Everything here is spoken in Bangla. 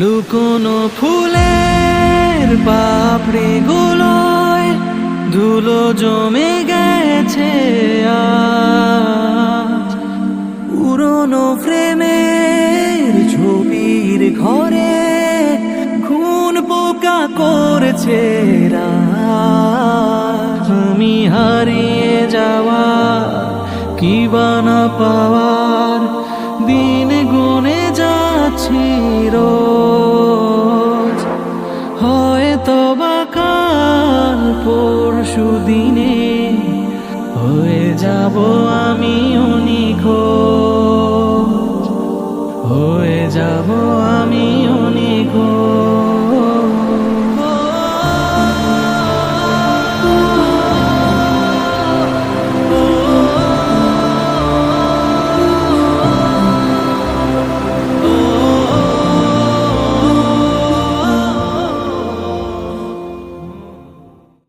লুকোনো ফুলের পাপড়ি গুলোয় ধুলো জমে গেছে পুরনো ফ্রেমের ছবির ঘরে খুন পোকা করেছে। আমি হারিয়ে যাওয়া, কি বানা পাওয়ার দিন বা কাল পরশু দিনে হয়ে যাব আমিও নিখোঁজ হয়ে যাব আমি আমিও